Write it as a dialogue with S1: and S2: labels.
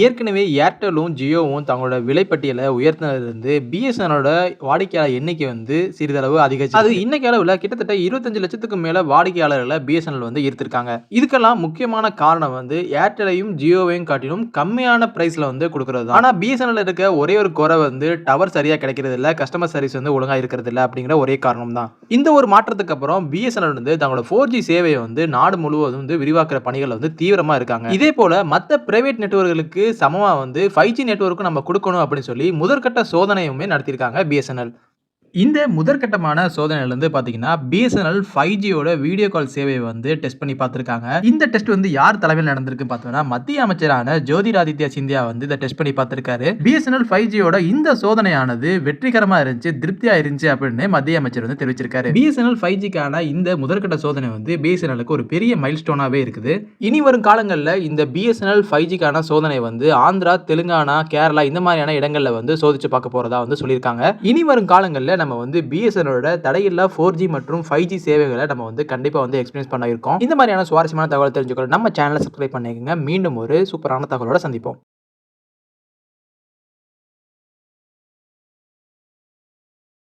S1: ஏற்கனவே ஏர்டெல்லும், ஜியோவும் தங்களோட விலைப்பட்டியலை உயர்த்தினதுலேருந்து பிஎஸ்என்எல்லோட வாடிக்கையாளர் எண்ணிக்கை வந்து சிறிதளவு அதிகரிச்சு. அது இன்னைக்கு அளவில் கிட்டத்தட்ட 25,00,000க்கு மேல வாடிக்கையாளர்கள பிஎஸ்என்எல் வந்து ஈர்த்திருக்காங்க. இதுக்கெல்லாம் முக்கியமான காரணம் வந்து ஏர்டெல்லையும், ஜியோவையும் காட்டிலும் கம்மியான ப்ரைஸில் வந்து கொடுக்குறது தான். ஆனால் பிஎஸ்என்எல்ல இருக்க ஒரே ஒரு குறை வந்து டவர் சரியாக கிடைக்கிறது இல்லை கஸ்டமர் சர்வீஸ் வந்து ஒழுங்காக இருக்கிறது இல்லை அப்படிங்கிற ஒரே காரணம் தான். இந்த ஒரு மாற்றத்துக்கு அப்புறம் பிஎஸ்என்எல் வந்து தங்களோட ஃபோர் ஜி சேவையை வந்து நாடு முழுவதும் வந்து விரிவாக்குற பணிகளை வந்து தீவிரமாக இருக்காங்க. இதே போல் மற்ற பிரைவேட் நெட்வொர்க்குகளுக்கு சமமா வந்து ஃபைவ் ஜி நெட்ஒர்க்கும் நம்ம கொடுக்கணும் அப்படின்னு சொல்லி முதற்கட்ட சோதனையுமே நடத்தியிருக்காங்க பிஎஸ்என்எல். இந்த முதற்கட்டமான சோதனையில பார்த்தீங்கன்னா, பிஎஸ்என்எல் 5ஜியோட வீடியோ கால் சேவையை வந்து டெஸ்ட் பண்ணி பார்த்துருக்காங்க இந்த டெஸ்ட் வந்து யார் தலைமையில் நடந்திருக்கு பார்த்தோம்னா, மத்திய அமைச்சரான ஜோதிராதித்யா சிந்தியா வந்து இதை டெஸ்ட் பண்ணி பார்த்துருக்காரு பிஎஸ்என்எல் 5ஜியோட இந்த சோதனையானது வெற்றிகரமா இருந்துச்சு, திருப்தியா இருந்துச்சு அப்படின்னு மத்திய அமைச்சர் வந்து தெரிவிச்சிருக்காரு. பிஎஸ்என்எல் 5ஜிக்கான இந்த முதற்கட்ட சோதனை வந்து பிஎஸ்என்எல்லுக்கு ஒரு பெரிய மைல்ஸ்டோனாகவே இருக்குது. இனி வரும் காலங்களில் இந்த பிஎஸ்என்எல் 5ஜிக்கான சோதனை வந்து ஆந்திரா, தெலுங்கானா, கேரளா இந்த மாதிரியான இடங்களில் வந்து சோதிச்சு பார்க்க போறதா வந்து சொல்லியிருக்காங்க. இனி வரும் காலங்களில் நம்ம வந்து பிஎஸ்என்எல்லோட தடையில்லா ஃபோர் ஜி மற்றும் ஃபைவ் ஜி சேவைகளை நம்ம வந்து கண்டிப்பாக வந்து எக்ஸ்பீரியன்ஸ் பண்ண இருக்கோம். இந்த மாதிரியான சுவாரஸ்யமான தகவல் தெரிஞ்சுக்கொள்ள நம்ம சேனலை சப்ஸ்கிரைப் பண்ணிக்கங்க. மீண்டும் ஒரு சூப்பரான தகவலோட சந்திப்போம்.